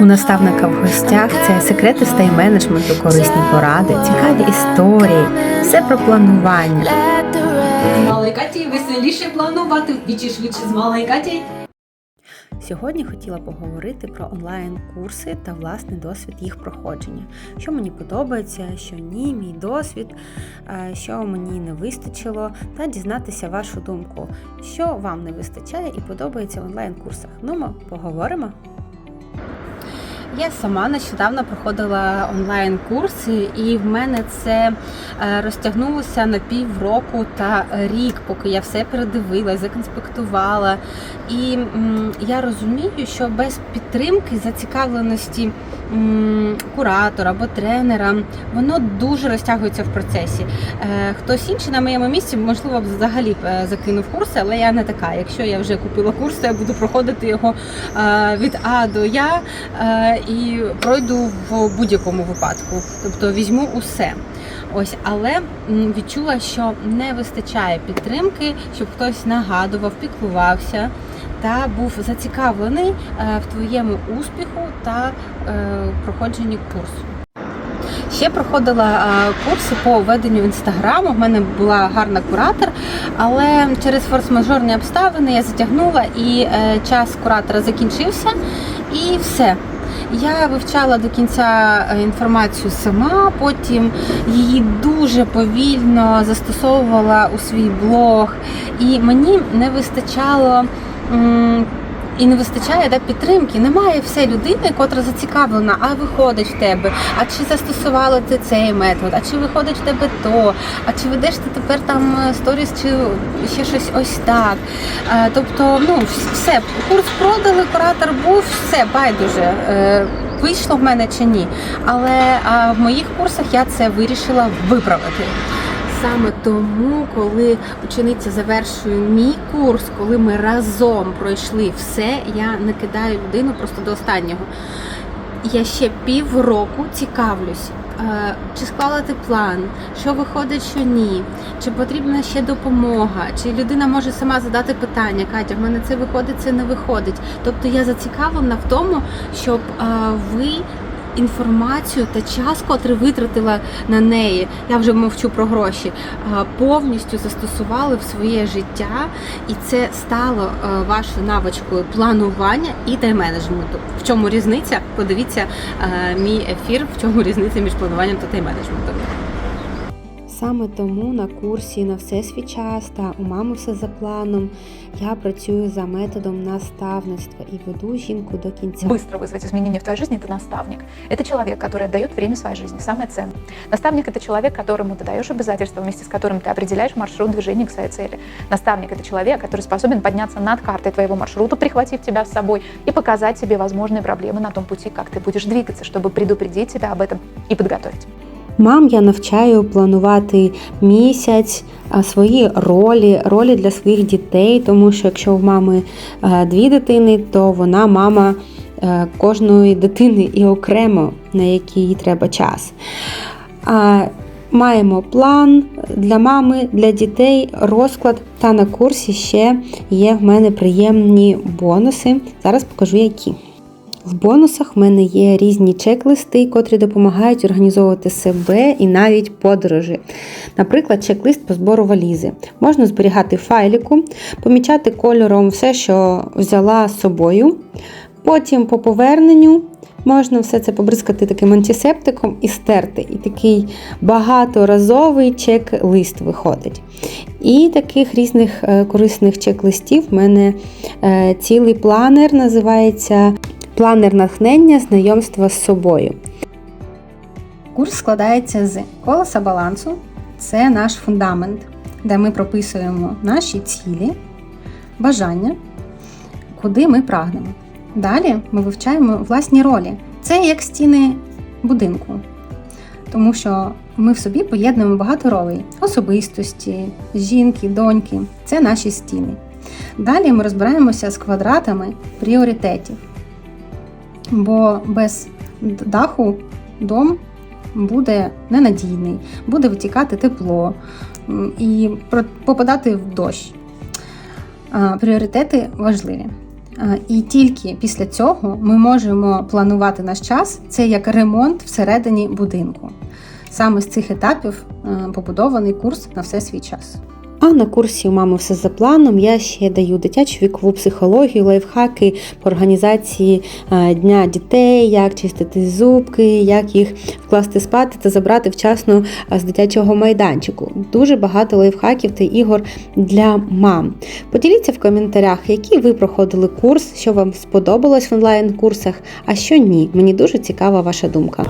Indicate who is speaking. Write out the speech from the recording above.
Speaker 1: У наставника в гостях це секрети з тайм-менеджменту, корисні поради, цікаві історії, все про планування.
Speaker 2: З малою Катєю веселіше планувати вдвічі швидше з малою Катєю.
Speaker 1: Сьогодні хотіла поговорити про онлайн-курси та власний досвід їх проходження. Що мені подобається, що ні, мій досвід, е, що мені не вистачило, та дізнатися вашу думку, що вам не вистачає і подобається в онлайн-курсах. Ну, ми поговоримо. Я сама нещодавно проходила онлайн-курси, і в мене це е, розтягнулося на півроку та рік, поки я все передивилась, законспектувала. І я розумію, що без підтримки, зацікавленості куратора або тренера, воно дуже розтягується в процесі. Е, Хтось інший на моєму місці, можливо, б взагалі е, закинув курси, але я не така. Якщо я вже купила курс, то я буду проходити його від А до Я і пройду в будь-якому випадку. Тобто візьму усе. Ось, але відчула, що не вистачає підтримки, щоб хтось нагадував, піклувався та був зацікавлений е, в твоєму успіху та е, проходженні курсу. Ще проходила е, курси по веденню інстаграму. В мене була гарна куратор, але через форс-мажорні обставини я затягнула і час куратора закінчився, і все. Я вивчала до кінця е, інформацію сама, потім її дуже повільно застосовувала у свій блог, і мені не вистачало. І не вистачає да, підтримки. Немає все людини, котра зацікавлена, а виходить в тебе. А чи застосувала ти цей метод, а чи виходить в тебе то, а чи ведеш ти тепер там е, сторіс, чи ще щось ось так. Е, Тобто, ну все, курс продали, куратор був, все байдуже. Е, Вийшло в мене чи ні. Але а, в моїх курсах я це вирішила виправити. Саме тому, коли учениця завершує мій курс, коли ми разом пройшли все, я не кидаю людину просто до останнього. Я ще півроку цікавлюсь, е, чи склала ти план, що виходить, що ні, чи потрібна ще допомога, чи людина може сама задати питання, Катя, в мене це виходить, це не виходить. Тобто я зацікавлена в тому, щоб е, ви інформацію та час, котрий витратила на неї, я вже мовчу про гроші, повністю застосували в своє життя, і це стало вашою навичкою планування і тайм-менеджменту. В чому різниця? Подивіться мій ефір, в чому різниця між плануванням та тайм-менеджментом. Саме тому на курсі на все свій час та у мами все за планом. Я працюю за методом наставництва і веду жінку до кінця.
Speaker 3: быстро вызвать изменения в твоей жизни, это наставник. Это человек, который отдает время своей жизни, самое ценное. Наставник – это человек, которому ты даешь обязательства, вместе с которым ты определяешь маршрут движения к своей цели. Наставник – это человек, который способен подняться над картой твоего маршрута, прихватив тебя с собой и показать тебе возможные проблемы на том пути, как ты будешь двигаться, чтобы предупредить тебя об этом и подготовить.
Speaker 1: Мам я навчаю планувати місяць, свої ролі, ролі для своїх дітей, тому що якщо в мами е, дві дитини, то вона мама е, кожної дитини і окремо, на який треба час. Маємо план для мами, для дітей, розклад, та на курсі ще є в мене приємні бонуси. Зараз покажу які. В бонусах в мене є різні чек-листи, котрі допомагають організовувати себе і навіть подорожі. Наприклад, чек-лист по збору валізи. Можна зберігати файліку, помічати кольором все, що взяла з собою. Потім по поверненню можна все це побризкати таким антисептиком і стерти. І такий багаторазовий чек-лист виходить. І таких різних е, корисних чек-листів в мене е, цілий планер називається Планер натхнення знайомства з собою. Курс складається з колеса балансу. Це наш фундамент, де ми прописуємо наші цілі, бажання, куди ми прагнемо. Далі ми вивчаємо власні ролі. Це як стіни будинку, тому що ми в собі поєднуємо багато ролей: особистості, жінки, доньки це наші стіни. Далі ми розбираємося з квадратами пріоритетів бо без даху дом буде ненадійний, буде витікати тепло і попадати в дощ. Пріоритети важливі. І тільки після цього ми можемо планувати наш час. Це як ремонт всередині будинку. Саме з цих етапів е, побудований курс на все свій час. А на курсі у мами все за планом. Я ще даю дитячу вікову психологію, лайфхаки по організації е, дня дітей, як чистити зубки, як їх вкласти спати та забрати вчасно е, з дитячого майданчику. Дуже багато лайфхаків та ігор для мам. Поділіться в коментарях, які ви проходили курс, що вам сподобалось в онлайн-курсах, а що ні. Мені дуже цікава ваша думка.